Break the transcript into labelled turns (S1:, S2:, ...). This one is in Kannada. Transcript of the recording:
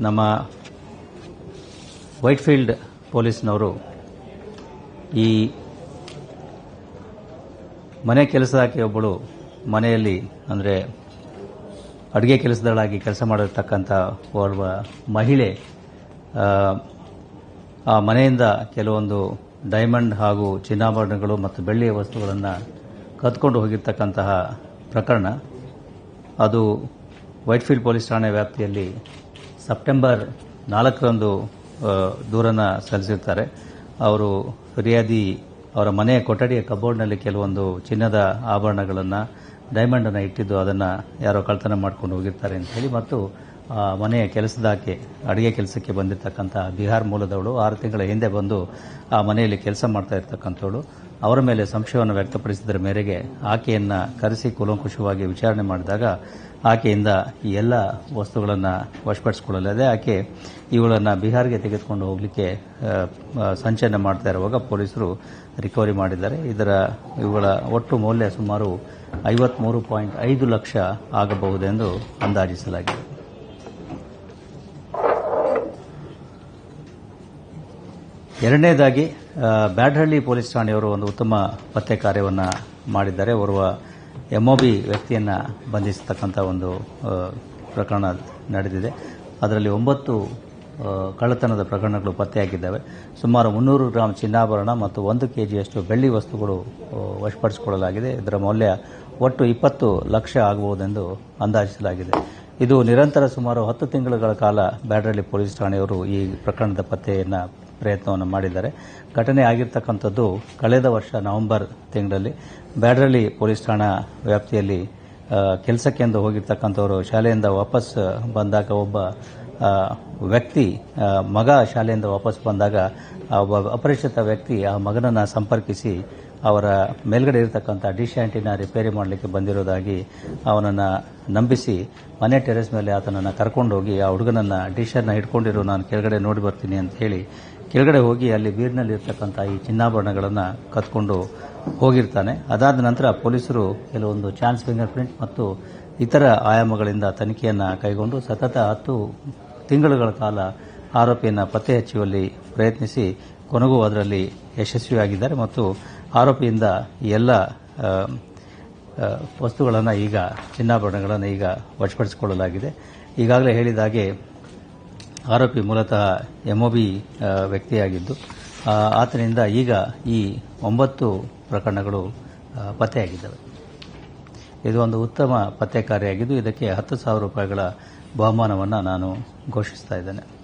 S1: ನಮ್ಮ ವೈಟ್ಫೀಲ್ಡ್ ಪೊಲೀಸ್ನವರು ಈ ಮನೆ ಕೆಲಸದಾಕೆ ಒಬ್ಬಳು ಮನೆಯಲ್ಲಿ ಅಂದರೆ ಅಡುಗೆ ಕೆಲಸದಳಾಗಿ ಕೆಲಸ ಮಾಡಿರ್ತಕ್ಕಂಥ ಓರ್ವ ಮಹಿಳೆ ಆ, ಮನೆಯಿಂದ ಕೆಲವೊಂದು ಡೈಮಂಡ್ ಹಾಗೂ ಚಿನ್ನಾಭರಣಗಳು ಮತ್ತು ಬೆಳ್ಳಿಯ ವಸ್ತುಗಳನ್ನು ಕದ್ಕೊಂಡು ಹೋಗಿರ್ತಕ್ಕಂತಹ ಪ್ರಕರಣ. ಅದು ವೈಟ್ಫೀಲ್ಡ್ ಪೊಲೀಸ್ ಠಾಣೆ ವ್ಯಾಪ್ತಿಯಲ್ಲಿ ಸೆಪ್ಟೆಂಬರ್ ನಾಲ್ಕರಂದು ದೂರನ್ನು ಸಲ್ಲಿಸಿರ್ತಾರೆ. ಅವರು ಫಿರ್ಯಾದಿ ಅವರ ಮನೆಯ ಕೊಠಡಿಯ ಕಬೋರ್ಡ್ನಲ್ಲಿ ಕೆಲವೊಂದು ಚಿನ್ನದ ಆಭರಣಗಳನ್ನು, ಡೈಮಂಡನ್ನು ಇಟ್ಟಿದ್ದು ಅದನ್ನು ಯಾರೋ ಕಳ್ತನ ಮಾಡ್ಕೊಂಡು ಹೋಗಿರ್ತಾರೆ ಅಂತ ಹೇಳಿ ಮತ್ತು, ಆ ಮನೆಯ ಕೆಲಸದಾಕೆ, ಅಡುಗೆ ಕೆಲಸಕ್ಕೆ ಬಂದಿರತಕ್ಕಂಥ ಬಿಹಾರ್ ಮೂಲದವಳು ಆರು ತಿಂಗಳ ಹಿಂದೆ ಬಂದು ಆ ಮನೆಯಲ್ಲಿ ಕೆಲಸ ಮಾಡ್ತಾ ಇರ್ತಕ್ಕಂಥವಳು. ಅವರ ಮೇಲೆ ಸಂಶಯವನ್ನು ವ್ಯಕ್ತಪಡಿಸಿದರ ಮೇರೆಗೆ ಆಕೆಯನ್ನು ಕರೆಸಿ ಕೂಲಂಕುಷವಾಗಿ ವಿಚಾರಣೆ ಮಾಡಿದಾಗ ಆಕೆಯಿಂದ ಈ ಎಲ್ಲ ವಸ್ತುಗಳನ್ನು ವಶಪಡಿಸ್ಕೊಳ್ಳಲಿದೆ. ಆಕೆ ಇವುಗಳನ್ನು ಬಿಹಾರ್ಗೆ ತೆಗೆದುಕೊಂಡು ಹೋಗಲಿಕ್ಕೆ ಸಂಚಯನ ಮಾಡ್ತಾ ಇರುವಾಗ ಪೊಲೀಸರು ರಿಕವರಿ ಮಾಡಿದ್ದಾರೆ. ಇದರ ಇವುಗಳ ಒಟ್ಟು ಮೌಲ್ಯ ಸುಮಾರು ಐವತ್ಮೂರು ಪಾಯಿಂಟ್ ಐದು ಲಕ್ಷ ಆಗಬಹುದೆಂದು ಅಂದಾಜಿಸಲಾಗಿದೆ. ಎರಡನೇದಾಗಿ ಬ್ಯಾಡಹಳ್ಳಿ ಪೊಲೀಸ್ ಠಾಣೆಯವರು ಒಂದು ಉತ್ತಮ ಪತ್ತೆ ಕಾರ್ಯವನ್ನು ಮಾಡಿದ್ದಾರೆ. ಓರ್ವ ಎಂಒಬಿ ವ್ಯಕ್ತಿಯನ್ನು ಬಂಧಿಸತಕ್ಕಂಥ ಒಂದು ಪ್ರಕರಣ ನಡೆದಿದೆ. ಅದರಲ್ಲಿ ಒಂಬತ್ತು ಕಳ್ಳತನದ ಪ್ರಕರಣಗಳು ಪತ್ತೆಯಾಗಿದ್ದಾವೆ. ಸುಮಾರು ಮುನ್ನೂರು ಗ್ರಾಮ್ ಚಿನ್ನಾಭರಣ ಮತ್ತು ಒಂದು ಕೆ ಜಿಯಷ್ಟು ಬೆಳ್ಳಿ ವಸ್ತುಗಳು ವಶಪಡಿಸಿಕೊಳ್ಳಲಾಗಿದೆ. ಇದರ ಮೌಲ್ಯ ಒಟ್ಟು ಇಪ್ಪತ್ತು ಲಕ್ಷ ಆಗಬಹುದೆಂದು ಅಂದಾಜಿಸಲಾಗಿದೆ. ಇದು ನಿರಂತರ ಸುಮಾರು ಹತ್ತು ತಿಂಗಳುಗಳ ಕಾಲ ಬ್ಯಾಡ್ರಳ್ಳಿ ಪೊಲೀಸ್ ಠಾಣೆಯವರು ಈ ಪ್ರಕರಣದ ಪತ್ತೆಯನ್ನು ಪ್ರಯತ್ನವನ್ನು ಮಾಡಿದ್ದಾರೆ. ಘಟನೆ ಆಗಿರ್ತಕ್ಕಂಥದ್ದು ಕಳೆದ ವರ್ಷ ನವೆಂಬರ್ ತಿಂಗಳಲ್ಲಿ ಬ್ಯಾಡ್ರಳ್ಳಿ ಪೊಲೀಸ್ ಠಾಣಾ ವ್ಯಾಪ್ತಿಯಲ್ಲಿ ಕೆಲಸಕ್ಕೆಂದು ಹೋಗಿರ್ತಕ್ಕಂಥವರು ಶಾಲೆಯಿಂದ ವಾಪಸ್ ಬಂದಾಗ ಒಬ್ಬ ವ್ಯಕ್ತಿ ಮಗ ಶಾಲೆಯಿಂದ ವಾಪಸ್ ಬಂದಾಗ ಒಬ್ಬ ಅಪರಿಚಿತ ವ್ಯಕ್ತಿ ಆ ಮಗನನ್ನು ಸಂಪರ್ಕಿಸಿ ಅವರ ಮೇಲ್ಗಡೆ ಇರತಕ್ಕಂಥ ಡಿಶ್ ಆ್ಯಂಟಿನ ರಿಪೇರಿ ಮಾಡಲಿಕ್ಕೆ ಬಂದಿರೋದಾಗಿ ಅವನನ್ನು ನಂಬಿಸಿ ಮನೆ ಟೆರೆಸ್ ಮೇಲೆ ಆತನನ್ನು ಕರ್ಕೊಂಡೋಗಿ ಆ ಹುಡುಗನನ್ನು ಡಿಶನ್ನು ಇಟ್ಕೊಂಡಿರೋ ನಾನು ಕೆಳಗಡೆ ನೋಡಿ ಬರ್ತೀನಿ ಅಂತ ಹೇಳಿ ಕೆಳಗಡೆ ಹೋಗಿ ಅಲ್ಲಿ ಬೀರ್ನಲ್ಲಿ ಇರ್ತಕ್ಕಂಥ ಈ ಚಿನ್ನಾಭರಣಗಳನ್ನು ಕತ್ಕೊಂಡು ಹೋಗಿರ್ತಾನೆ. ಅದಾದ ನಂತರ ಪೊಲೀಸರು ಕೆಲವೊಂದು ಚಾನ್ಸ್ ಫಿಂಗರ್ ಪ್ರಿಂಟ್ ಮತ್ತು ಇತರ ಆಯಾಮಗಳಿಂದ ತನಿಖೆಯನ್ನು ಕೈಗೊಂಡು ಸತತ ಹತ್ತು ತಿಂಗಳುಗಳ ಕಾಲ ಆರೋಪಿಯನ್ನು ಪತ್ತೆ ಹಚ್ಚುವಲ್ಲಿ ಪ್ರಯತ್ನಿಸಿ ಕೊನೆಗೂ ಅದರಲ್ಲಿ ಯಶಸ್ವಿಯಾಗಿದ್ದಾರೆ ಮತ್ತು ಆರೋಪಿಯಿಂದ ಎಲ್ಲ ವಸ್ತುಗಳನ್ನು ಈಗ ಚಿನ್ನಾಭರಣಗಳನ್ನು ಈಗ ವಶಪಡಿಸಿಕೊಳ್ಳಲಾಗಿದೆ. ಈಗಾಗಲೇ ಹೇಳಿದ ಹಾಗೆ ಆರೋಪಿ ಮೂಲತಃ ಎಂಒಬಿ ವ್ಯಕ್ತಿಯಾಗಿದ್ದು ಆತನಿಂದ ಈಗ ಈ ಒಂಬತ್ತು ಪ್ರಕರಣಗಳು ಪತ್ತೆಯಾಗಿದ್ದಾವೆ. ಇದು ಒಂದು ಉತ್ತಮ ಪತ್ತೆ ಕಾರ್ಯಾಗಿದ್ದು ಇದಕ್ಕೆ ಹತ್ತು ಸಾವಿರ ರೂಪಾಯಿಗಳ ಬಹುಮಾನವನ್ನು ನಾನು ಘೋಷಿಸ್ತಾ ಇದ್ದೇನೆ.